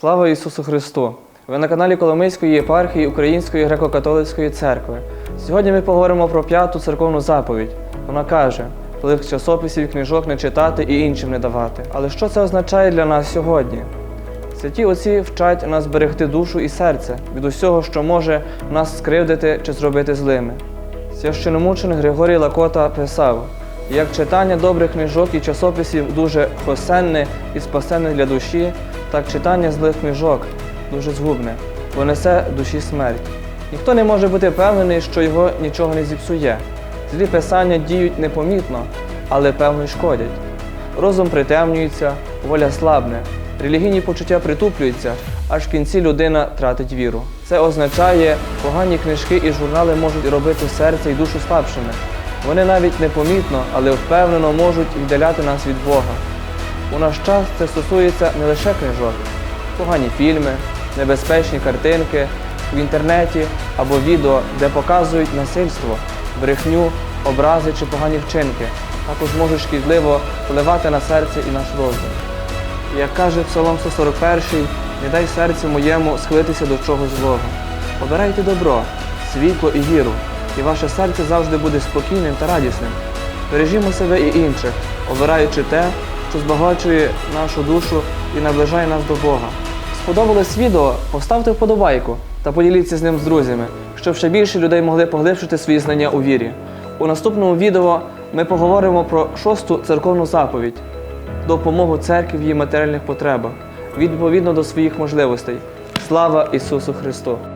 Слава Ісусу Христу! Ви на каналі Коломийської єпархії Української греко-католицької церкви. Сьогодні ми поговоримо про п'яту церковну заповідь. Вона каже: плив часописів книжок не читати і іншим не давати. Але що це означає для нас сьогодні? Святі отці вчать нас берегти душу і серце від усього, що може нас скривдити чи зробити злими. Священомучений Григорій Лакота писав: як читання добрих книжок і часописів дуже хосенне і спасенне для душі, так читання злих книжок дуже згубне, бо несе душі смерть. Ніхто не може бути впевнений, що його нічого не зіпсує. Злі писання діють непомітно, але певно й шкодять. Розум притемнюється, воля слабне, релігійні почуття притуплюються, аж в кінці людина тратить віру. Це означає, погані книжки і журнали можуть робити серце і душу слабшими. Вони навіть непомітно, але впевнено можуть віддаляти нас від Бога. У наш час це стосується не лише книжок, погані фільми, небезпечні картинки в інтернеті або відео, де показують насильство, брехню, образи чи погані вчинки, також можуть шкідливо впливати на серце і наш розум. Як каже Псалом 141, не дай серцю моєму схилитися до чогось злого. Обирайте добро, світло і віру, і ваше серце завжди буде спокійним та радісним. Бережімо себе і інших, обираючи те, що збагачує нашу душу і наближає нас до Бога. Сподобалось відео? Поставте вподобайку та поділіться з ним з друзями, щоб ще більше людей могли поглибшити свої знання у вірі. У наступному відео ми поговоримо про шосту церковну заповідь допомогу церкві в її матеріальних потребах відповідно до своїх можливостей. Слава Ісусу Христу!